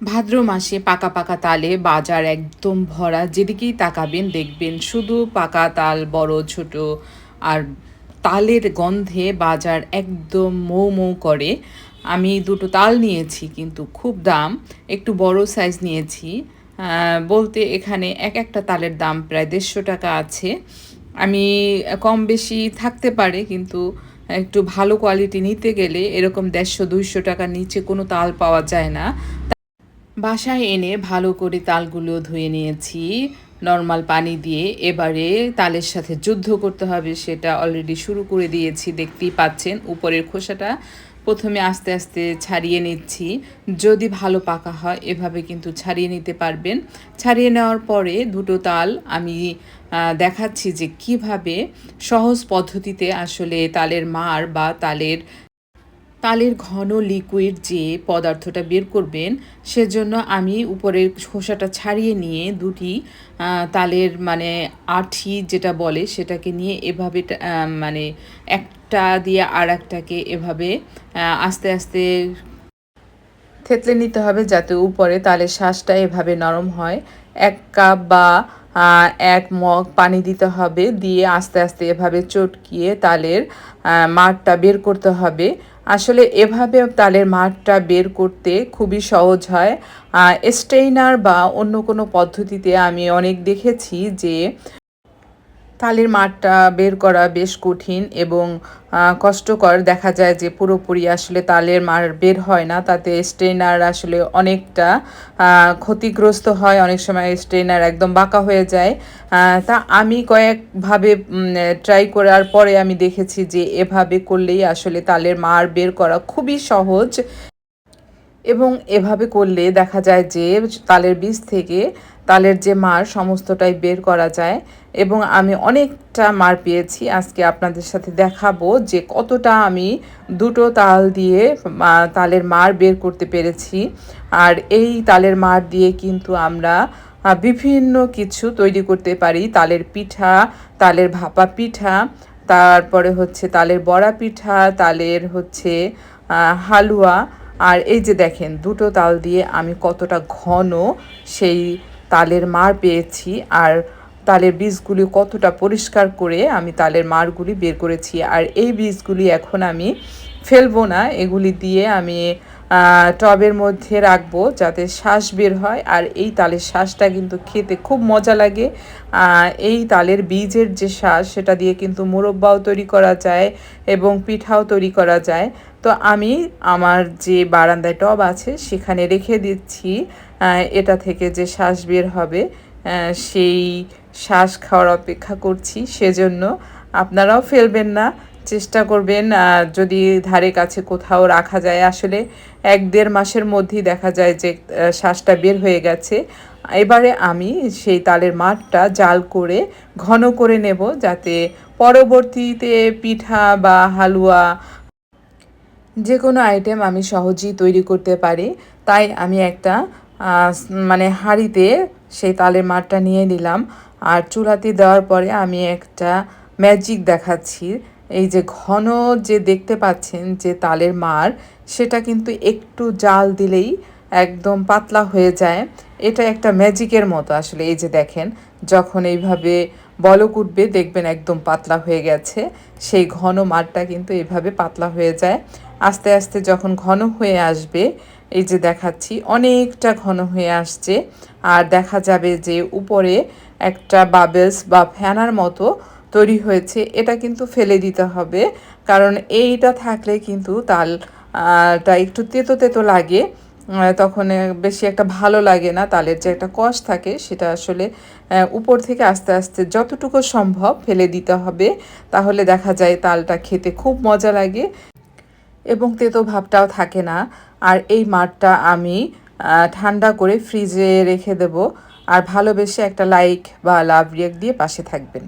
ভাদ্র মাসে পাকা পাকা তালে বাজার একদম ভরা। যেদিকেই তাকাবেন দেখবেন শুধু পাকা তাল, বড়, ছোট, আর তালের গন্ধে বাজার একদম মৌ মৌ করে। আমি দুটো তাল নিয়েছি কিন্তু খুব দাম, একটু বড় সাইজ নিয়েছি। বলতে এখানে এক একটা তালের দাম প্রায় দেড়শো টাকা আছে। আমি কম বেশি থাকতে পারে কিন্তু একটু ভালো কোয়ালিটি নিতে গেলে এরকম দেড়শো, দুইশো টাকার নিচে কোনো তাল পাওয়া যায় না। বাসায় এনে ভালো করে তালগুলো ধুয়ে নিয়েছি। নর্মাল পানি দিয়ে এবারে তালের সাথে যুদ্ধ করতে হবে সেটা অলরেডি শুরু করে দিয়েছি, দেখতেই পাচ্ছেন। উপরের খোসাটা প্রথমে আস্তে আস্তে ছাড়িয়ে নিচ্ছি। যদি ভালো পাকা হয়, এভাবে কিন্তু ছাড়িয়ে নিতে পারবেন। ছাড়িয়ে নেওয়ার পরে দুটো তাল আমি দেখাচ্ছি যে কীভাবে সহজ পদ্ধতিতে আসলে তালের মার বা তালের তালের ঘন লিকুইড যে পদার্থটা বের করবেন, সেজন্য আমি উপরের খোসাটা ছাড়িয়ে নিয়ে দুটি তালের মানে আঠি যেটা বলে সেটাকে নিয়ে এভাবে মানে একটা দিয়ে আর একটাকে এভাবে আস্তে আস্তে থেতলে নিতে হবে যাতে উপরে তালের শ্বাসটা এভাবে নরম হয়। এক কাপ বা এক মগ পানি দিতে হবে, দিয়ে আস্তে আস্তে এভাবে চটকিয়ে তালের মাঠটা বের করতে হবে। আসলে এভাবে তালের মাঠটা বের করতে খুবই সহজ হয়। স্টেইনার বা অন্য কোনো পদ্ধতিতে আমি অনেক দেখেছি যে তালের মাঠটা বের করা বেশ কঠিন এবং কষ্টকর। দেখা যায় যে পুরোপুরি আসলে তালের মার বের হয় না। তাতে স্ট্রেনার আসলে অনেকটা ক্ষতিগ্রস্ত হয়। অনেক সময় স্ট্রেনার একদম বাঁকা হয়ে যায়। তা আমি কয়েকভাবে ট্রাই করার পরে আমি দেখেছি যে এভাবে করলেই আসলে তালের মার বের করা খুবই সহজ। এবং এভাবে করলে দেখা যায় যে তালের বীজ থেকে তালের যে মার সমস্তটাই বের করা যায় এবং আমি অনেকটা মার পেয়েছি। আজকে আপনাদের সাথে দেখাবো যে কতটা আমি দুটো তাল দিয়ে তালের মার বের করতে পেরেছি। আর এই তালের মার দিয়ে কিন্তু আমরা বিভিন্ন কিছু তৈরি করতে পারি। তালের পিঠা, তালের ভাপা পিঠা, তারপরে হচ্ছে তালের বড়া পিঠা, তালের হচ্ছে হালুয়া আর এই যে দেখেন, দুটো তাল দিয়ে আমি কতটা ঘন সেই তালের মার পেয়েছি আর তালের বীজগুলি কতটা পরিষ্কার করে আমি তালের মারগুলি বের করেছি। আর এই বীজগুলি এখন আমি ফেলব না, এগুলি দিয়ে আমি টবের মধ্যে রাখব যাতে শ্বাস বের হয়। আর এই তালের শ্বাসটা কিন্তু খেতে খুব মজা লাগে। এই তালের বীজের যে শ্বাস, সেটা দিয়ে কিন্তু মুরব্বাও তৈরি করা যায় এবং পিঠাও তৈরি করা যায়। তো আমি আমার যে বারান্দায় টব আছে, সেখানে রেখে দিচ্ছি। এটা থেকে যে শ্বাস বের হবে সেই শ্বাস খাওয়ার অপেক্ষা করছি। সেজন্য আপনারাও ফেলবেন না। চেষ্টা করবেন যদি ধারে কাছে কোথাও রাখা যায়। আসলে এক দেড় মাসের মধ্যেই দেখা যায় যে শ্বাসটা বের হয়ে গেছে। এবারে আমি সেই তালের মাঠটা জাল করে, ঘন করে নেব যাতে পরবর্তীতে পিঠা বা হালুয়া যে কোনো আইটেম আমি সহজেই তৈরি করতে পারি। তাই আমি একটা মানে হাঁড়িতে সেই তালের মাঠটা নিয়ে নিলাম। আর চুলাতে দেওয়ার পরে আমি একটা ম্যাজিক দেখাচ্ছি। এই যে ঘন যে দেখতে পাচ্ছেন যে তালের মার, সেটা কিন্তু একটু জাল দিলেই একদম পাতলা হয়ে যায়। এটা একটা ম্যাজিকের মতো আসলে এই যে দেখেন, যখন এইভাবে বলক উঠবে দেখবেন একদম পাতলা হয়ে গেছে। সেই ঘন মারটা কিন্তু এইভাবে পাতলা হয়ে যায়। আস্তে আস্তে যখন ঘন হয়ে আসবে, এই যে দেখাচ্ছি, অনেকটা ঘন হয়ে আসছে। আর দেখা যাবে যে উপরে একটা বাবেলস বা ফ্যানার মতো তৈরি হয়েছে, এটা কিন্তু ফেলে দিতে হবে। কারণ এইটা থাকলে কিন্তু তাল টা একটু তেতো তেতো লাগে তখন বেশি একটা ভালো লাগে না, তালের যে একটা কষ থাকে, সেটা আসলে উপর থেকে আস্তে আস্তে যতটুকু সম্ভব ফেলে দিতে হবে, তাহলে দেখা যায় তালটা খেতে খুব মজা লাগে এবং তেতো ভাবটাও থাকে না। আর এই মাঠটা আমি ঠান্ডা করে ফ্রিজে রেখে দেব, আর ভালোবেসে একটা লাইক বা লাভ রিয়েক্ট দিয়ে পাশে থাকবেন।